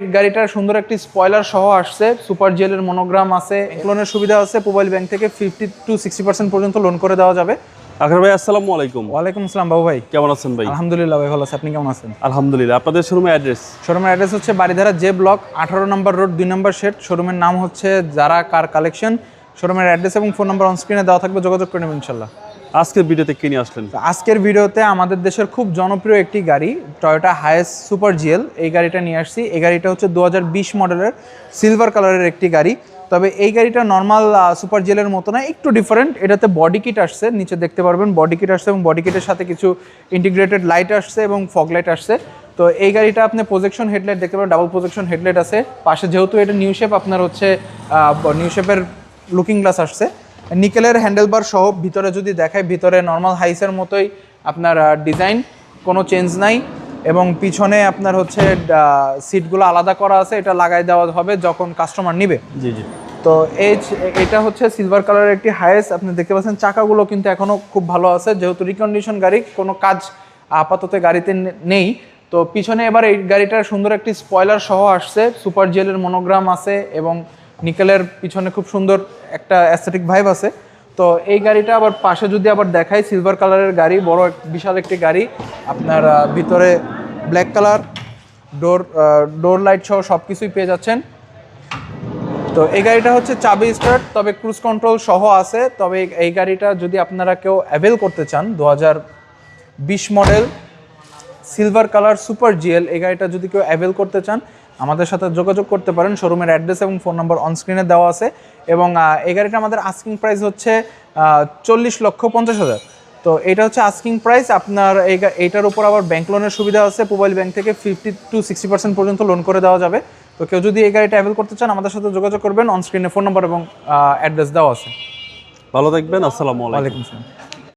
গাড়িটার সুন্দর একটি স্পয়লার সহ আসছে। সুপার জেলের মনোগ্রাম আছে লোনের সুবিধা আছে মোবাইল ব্যাংক থেকে ফিফটি টু সিক্সটি পার্সেন্ট পর্যন্ত লোন করে দেওয়া যাবে। আখর ভাই আসসালামু আলাইকুম। ওয়ালাইকুম আসসালাম বাবু ভাই। কেমন আছেন ভাই? আলহামদুলিল্লাহ ভাই ভালো আছে আপনি কেমন আছেন? আলহামদুলিল্লাহ আপনাদের শোরুমে অ্যাড্রেস শোরুমের অ্যাড্রেস হচ্ছে বাড়িধারা জে ব্লক আঠারো নম্বর রোড দুই নম্বর শেড শোরুমের নাম হচ্ছে যারা কার কালেকশন শোরুমের অ্যাড্রেস এবং ফোন নাম্বার অনস্ক্রিনে দেওয়া থাকবে যোগাযোগ করে নেবেন ইনশাল্লাহ আজকের ভিডিওতে কিনে আসলেন? আজকের ভিডিওতে আমাদের দেশের খুব জনপ্রিয় একটি গাড়ি টয়োটা হায়েস্ট সুপার জিএল এই গাড়িটা নিয়ে আসছি। এই গাড়িটা হচ্ছে দু হাজার বিশ মডেলের সিলভার কালারের একটি গাড়ি। তবে এই গাড়িটা নর্মাল সুপার জিএলের মতো না, একটু ডিফারেন্ট এটাতে বডি কিট আসছে, নিচে দেখতে পারবেন বডি কিট আসছে এবং বডি কিটের সাথে কিছু ইন্টিগ্রেটেড লাইট আসছে এবং ফগ লাইট আসছে। তো এই গাড়িটা আপনি প্রজেকশন হেডলাইট দেখতে পাবেন ডাবল প্রজেকশন হেডলাইট আছে। পাশে যেহেতু এটা নিউ শেপ আপনার হচ্ছে নিউ শেপের লুকিং গ্লাস আসছে। নিকেলের হ্যান্ডেলবার সহ ভিতরে যদি দেখায় ভিতরে নর্মাল হাইসের মতোই আপনার ডিজাইন কোনো চেঞ্জ নাই। এবং পিছনে আপনার হচ্ছে সিটগুলো আলাদা করা আছে এটা লাগাই দেওয়া হবে যখন কাস্টমার নিবে। জি জি। তো এই এটা হচ্ছে সিলভার কালারের একটি হাইয়েস্ট আপনি দেখতে পাচ্ছেন চাকাগুলো কিন্তু এখনও খুব ভালো আছে। যেহেতু রিকন্ডিশন গাড়ি কোনো কাজ আপাতত গাড়িতে নেই। তো পিছনে এবার এই গাড়িটার সুন্দর একটি স্পয়লার সহ আসছে। সুপার জেলের মনোগ্রাম আছে এবং নিকেলের পিছনে খুব সুন্দর একটা অ্যাস্থেটিক ভাইব আছে। তো এই গাড়িটা আবার পাশে যদি আবার দেখাই সিলভার কালারের গাড়ি, বড় এক- বিশাল একটি গাড়ি, আপনার ভিতরে black colour door door light সহ সব কিছুই পেয়ে যাচ্ছেন। তো এই গাড়িটা হচ্ছে চাবি স্টার্ট তবে ক্রুজ কন্ট্রোল সহ আছে। তবে এই- এই গাড়িটা যদি আপনারা কেউ অ্যাভেল করতে চান, দু হাজার বিশ model silver colour super GL এই গাড়িটা যদি কেউ অ্যাভেল করতে চান আমাদের সাথে যোগাযোগ করতে পারেন। শোরুমের অ্যাড্রেস এবং ফোন নাম্বার অনস্ক্রিনে দেওয়া আছে। এবং এই গাড়িটা আমাদের আস্কিং প্রাইস হচ্ছে চল্লিশ লক্ষ পঞ্চাশ হাজার। তো এটা হচ্ছে আস্কিং প্রাইস আপনার এই এইটার উপর আবার ব্যাংক লোনের সুবিধা আছে। মোবাইল ব্যাংক থেকে ফিফটি টু সিক্সটি পার্সেন্ট পর্যন্ত লোন করে দেওয়া যাবে। তো কেউ যদি এই গাড়িটা অ্যাভেল করতে চান আমাদের সাথে যোগাযোগ করবেন। অনস্ক্রিনে ফোন নাম্বার এবং অ্যাড্রেস দেওয়া আছে। ভালো থাকবেন। আসসালামু আলাইকুম। আসসালাম।